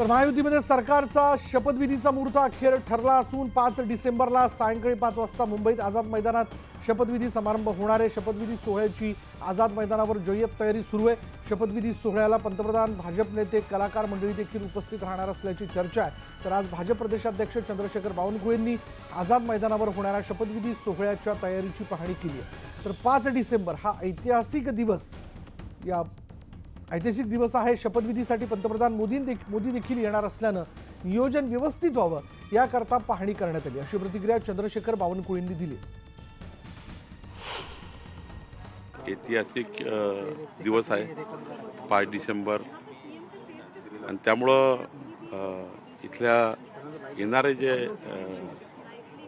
तर महायुतीमध्ये सरकारचा शपथविधीचा मुहूर्त अखेर ठरला असून पाच डिसेंबरला सायंकाळी पाच वाजता मुंबईत आझाद मैदानात शपथविधी समारंभ होणार आहे. शपथविधी सोहळ्याची आझाद मैदानावर जय्यत तयारी सुरू आहे. शपथविधी सोहळ्याला पंतप्रधान भाजप नेते कलाकार मंडळी देखील उपस्थित राहणार असल्याची चर्चा आहे. तर आज भाजप प्रदेशाध्यक्ष चंद्रशेखर बावनकुळेंनी आझाद मैदानावर होणाऱ्या शपथविधी सोहळ्याच्या तयारीची पाहणी केली आहे. तर पाच डिसेंबर हा ऐतिहासिक दिवस या ऐतिहासिक दिवस आहे. शपथविधीसाठी पंतप्रधान मोदी मोदी देखील येणार असल्यानं नियोजन व्यवस्थित व्हावं याकरता पाहणी करण्यात आली. अशी प्रतिक्रिया चंद्रशेखर बावनकुळेंनी दिली. ऐतिहासिक दिवस आहे. पाच डिसेंबर. आणि त्यामुळं इथल्या येणारे जे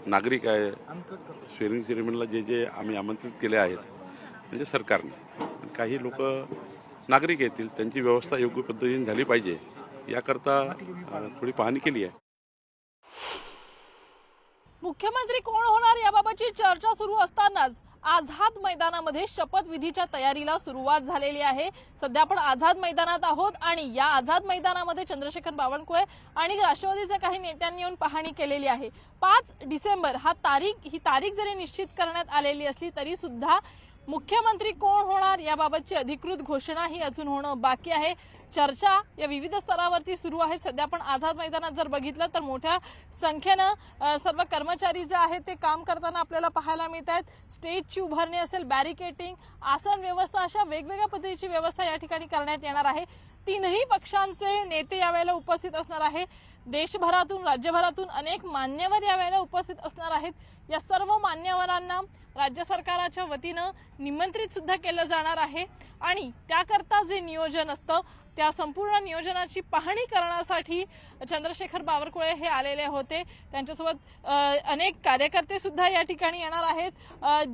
नागरिक आहे स्वेरिंग सेरेमनीला जे जे आम्ही आमंत्रित केले आहेत म्हणजे सरकारने. काही लोक नागरिक येतील त्यांची व्यवस्था योग्य पद्धतीने झाली पाहिजे. याकरता थोडी पाहणी केली आहे. मुख्यमंत्री कोण होणार याबाबतची चर्चा सुरू असतानाच आझाद मैदानामध्ये शपथविधीच्या तयारीला सुरुवात झालेली आहे. सध्या आपण आझाद मैदानात आहोत आणि या आझाद मैदानामध्ये चंद्रशेखर बावनकुळे आणि राष्ट्रवादीच्या काही नेत्यांनी येऊन पाहणी केलेली आहे. पाच डिसेंबर हा तारीख ही तारीख जरी निश्चित करण्यात आलेली असली तरी सुद्धा मुख्यमंत्री कोण होणार याबाबतची अधिकृत घोषणा ही अजून होणं बाकी आहे. चर्चा या विविध स्तरावरती सुरू आहेत सध्या आपण आझाद मैदानात जर बघितलं तर मोठ्या संख्येनं सर्व कर्मचारी जे आहेत ते काम करताना आपल्याला पाहायला मिळत आहेत स्टेजची उभारणी असेल बॅरिकेटिंग आसन व्यवस्था अशा वेगवेगळ्या पद्धतीची व्यवस्था या ठिकाणी करण्यात येणार आहे. तीनही पक्षांचे नेते यावेळेला उपस्थित असणार आहे देशभरातून राज्यभरातून अनेक मान्यवर यावेळेला उपस्थित असणार आहेत. या सर्व मान्यवरांना राज्य सरकाराच्या वतीनं निमंत्रित सुद्धा केलं जाणार आहे. आणि त्याकरता जे नियोजन असतं त्या संपूर्ण नियोजनाची पाहणी करण्यासाठी चंद्रशेखर बावरकुळे हे आलेले होते. त्यांच्यासोबत अनेक कार्यकर्ते सुद्धा या ठिकाणी येणार आहेत.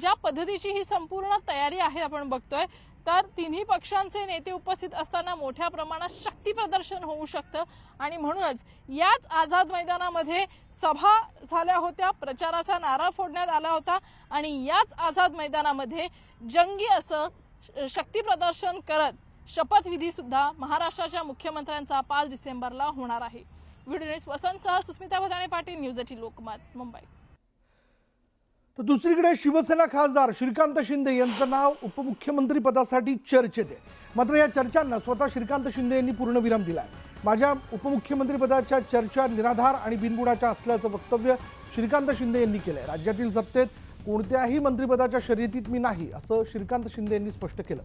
ज्या पद्धतीची ही संपूर्ण तयारी आहे आपण बघतोय तर तिन्ही पक्षांचे नेते उपस्थित असताना मोठ्या प्रमाणात शक्ती प्रदर्शन होऊ शकतं. आणि म्हणूनच याच आझाद मैदानामध्ये सभा झाल्या होत्या प्रचाराचा नारा फोडण्यात आला होता आणि याच आझाद मैदानामध्ये जंगी असं श- शक्ती प्रदर्शन करत शपथविधी सुद्धा महाराष्ट्राच्या मुख्यमंत्र्यांचा पाच डिसेंबरला होणार आहे. व्हिडिओ जर्नलिस्ट वसंतसह सुस्मिता भदाणे पाटील न्यूज एटी लोकमत मुंबई. तर दुसरीकडे शिवसेना खासदार श्रीकांत शिंदे यांचं नाव उपमुख्यमंत्री पदासाठी चर्चेत आहे. मात्र या चर्चांना स्वतः श्रीकांत शिंदे यांनी पूर्णविराम दिला आहे माझ्या उपमुख्यमंत्री पदाच्या चर्चा निराधार आणि बिनबुडाच्या असल्याचं वक्तव्य श्रीकांत शिंदे यांनी केलंय. राज्यातील सत्तेत कोणत्याही मंत्रिपदाच्या शर्यतीत मी नाही असं श्रीकांत शिंदे यांनी स्पष्ट केलं.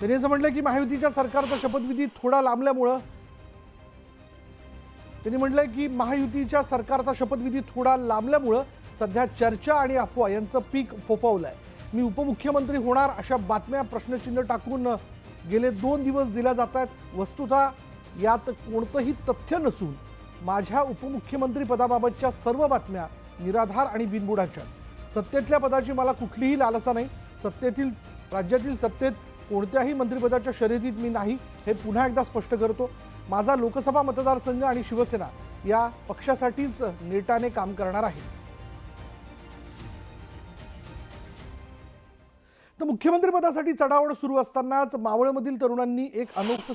त्यांनी असं म्हटलं की महायुतीच्या सरकारचा शपथविधी थोडा लांबल्यामुळं त्यांनी म्हटलंय की महायुतीच्या सरकारचा शपथविधी थोडा लांबल्यामुळं सध्या चर्चा आणि अफवा यांचं पीक फोफावलंय. मी उपमुख्यमंत्री होणार अशा बातम्या प्रश्नचिन्ह टाकून गेले दोन दिवस दिल्या जात आहेत वस्तुतः यात कोणतंही तथ्य नसून माझ्या उपमुख्यमंत्री पदाबाबतच्या सर्व बातम्या निराधार आणि बिनबुडाच्या सत्तेतल्या पदाची मला कुठलीही लालसा नाही. सत्तेतील राज्यातील सत्तेत कोणत्याही मंत्रिपदाच्या शर्यतीत मी नाही हे पुन्हा एकदा स्पष्ट करतो. माझा लोकसभा मतदारसंघ आणि शिवसेना या पक्षासाठीच नेटाने काम करणार आहे. तर मुख्यमंत्रीपदासाठी चढावड सुरू असतानाच मावळमधील तरुणांनी एक अनोखं